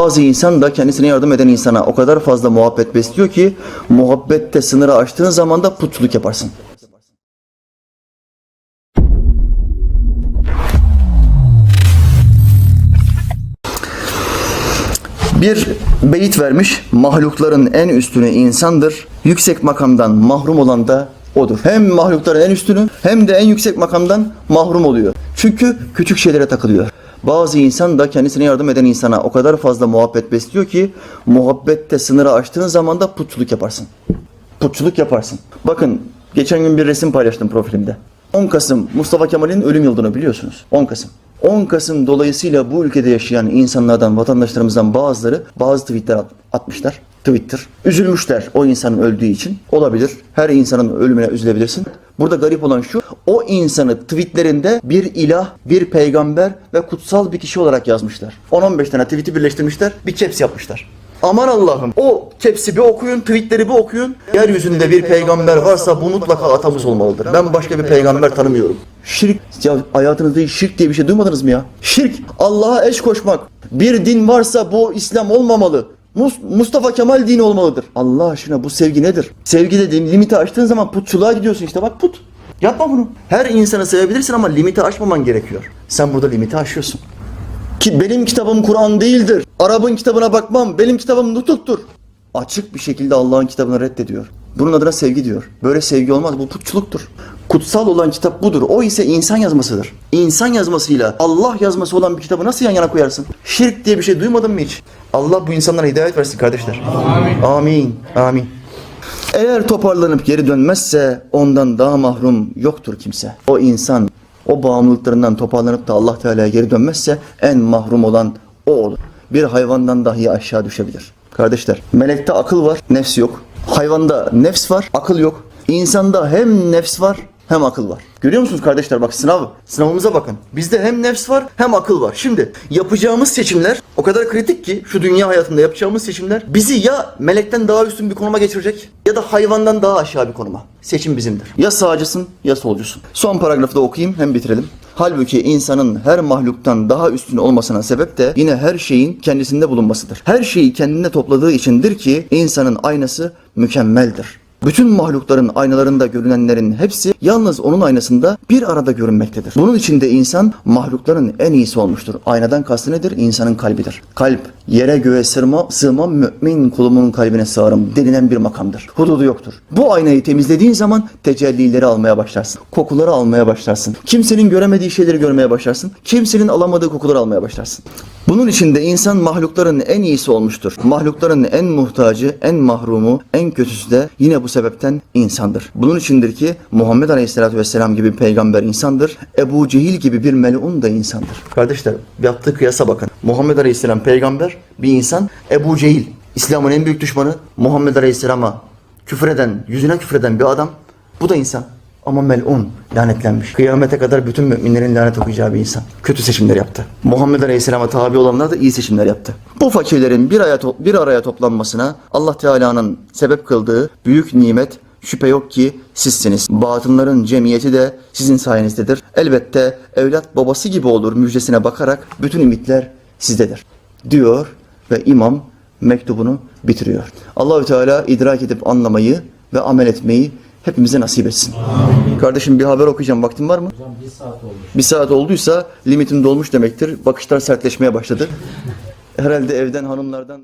Bazı insan da kendisine yardım eden insana o kadar fazla muhabbet besliyor ki muhabbette sınırı aştığın zaman da putçuluk yaparsın. Bir beyit vermiş. Mahlukların en üstünü insandır. Yüksek makamdan mahrum olan da odur. Hem mahlukların en üstünü hem de en yüksek makamdan mahrum oluyor. Çünkü küçük şeylere takılıyor. Bazı insan da kendisine yardım eden insana o kadar fazla muhabbet besliyor ki muhabbette sınırı aştığın zaman da putçuluk yaparsın. Putçuluk yaparsın. Bakın geçen gün bir resim paylaştım profilimde. 10 Kasım Mustafa Kemal'in ölüm yıldönümü biliyorsunuz. 10 Kasım. 10 Kasım dolayısıyla bu ülkede yaşayan insanlardan, vatandaşlarımızdan bazıları bazı tweetler at- atmışlar. Twitter. Üzülmüşler o insanın öldüğü için. Olabilir. Her insanın ölümüne üzülebilirsin. Burada garip olan şu, o insanı tweetlerinde bir ilah, bir peygamber ve kutsal bir kişi olarak yazmışlar. 10-15 tane tweet'i birleştirmişler, bir caps yapmışlar. Aman Allah'ım o kepsi bir okuyun, tweetleri bir okuyun. Yeryüzünde bir peygamber varsa bu mutlaka atamız olmalıdır. Ben başka bir peygamber tanımıyorum. Şirk, ya hayatınızda şirk diye bir şey duymadınız mı ya? Şirk, Allah'a eş koşmak. Bir din varsa bu İslam olmamalı. Mus- Mustafa Kemal dini olmalıdır. Allah aşkına bu sevgi nedir? Sevgi dediğin limiti aştığın zaman putçuluğa gidiyorsun işte bak put. Yapma bunu. Her insanı sevebilirsin ama limiti aşmaman gerekiyor. Sen burada limiti aşıyorsun. Ki benim kitabım Kur'an değildir. Arap'ın kitabına bakmam. Benim kitabım nutuktur. Açık bir şekilde Allah'ın kitabını reddediyor. Bunun adına sevgi diyor. Böyle sevgi olmaz. Bu putçuluktur. Kutsal olan kitap budur. O ise insan yazmasıdır. İnsan yazmasıyla Allah yazması olan bir kitabı nasıl yan yana koyarsın? Şirk diye bir şey duymadın mı hiç? Allah bu insanlara hidayet versin kardeşler. Amin. Amin. Amin. Eğer toparlanıp geri dönmezse ondan daha mahrum yoktur kimse. O insan o bağımlılıklarından toparlanıp da Allah Teala'ya geri dönmezse en mahrum olan o olur. Bir hayvandan dahi aşağı düşebilir. Kardeşler, melekte akıl var, nefs yok. Hayvanda nefs var, akıl yok. İnsanda hem nefs var hem akıl var. Görüyor musunuz kardeşler bak sınav. Sınavımıza bakın. Bizde hem nefs var hem akıl var. Şimdi yapacağımız seçimler o kadar kritik ki şu dünya hayatında yapacağımız seçimler bizi ya melekten daha üstün bir konuma geçirecek ya da hayvandan daha aşağı bir konuma. Seçim bizimdir. Ya sağcısın ya solcusun. Son paragrafı da okuyayım hem bitirelim. Halbuki insanın her mahluktan daha üstün olmasına sebep de yine her şeyin kendisinde bulunmasıdır. Her şeyi kendinde topladığı içindir ki insanın aynası mükemmeldir. Bütün mahlukların aynalarında görünenlerin hepsi yalnız onun aynasında bir arada görünmektedir. Bunun için de insan mahlukların en iyisi olmuştur. Aynadan kastı nedir? İnsanın kalbidir. Kalp, yere göğe sırma, sığmam mümin kulumun kalbine sığarım denilen bir makamdır. Hududu yoktur. Bu aynayı temizlediğin zaman tecellileri almaya başlarsın. Kokuları almaya başlarsın. Kimsenin göremediği şeyleri görmeye başlarsın. Kimsenin alamadığı kokuları almaya başlarsın. Bunun için de insan mahlukların en iyisi olmuştur. Mahlukların en muhtacı, en mahrumu, en kötüsü de yine bu sebepten insandır. Bunun içindir ki Muhammed Aleyhisselatü Vesselam gibi peygamber insandır. Ebu Cehil gibi bir melun da insandır. Kardeşler yaptığı kıyasa bakın. Muhammed Aleyhisselam peygamber, bir insan. Ebu Cehil, İslam'ın en büyük düşmanı. Muhammed Aleyhisselam'a küfreden, yüzüne küfreden bir adam. Bu da insan. Ama melun, lanetlenmiş. Kıyamete kadar bütün müminlerin lanet okuyacağı bir insan. Kötü seçimler yaptı. Muhammed Aleyhisselam'a tabi olanlar da iyi seçimler yaptı. Bu fakirlerin bir to- bir araya toplanmasına Allah Teala'nın sebep kıldığı büyük nimet şüphe yok ki sizsiniz. Batınların cemiyeti de sizin sayenizdedir. Elbette evlat babası gibi olur müjdesine bakarak bütün ümitler sizdedir. Diyor ve imam mektubunu bitiriyor. Allahü Teala idrak edip anlamayı ve amel etmeyi hepimize nasip etsin. Kardeşim bir haber okuyacağım. Vaktin var mı? Hocam bir saat oldu. Bir saat olduysa limitim dolmuş demektir. Bakışlar sertleşmeye başladı. Herhalde evden hanımlardan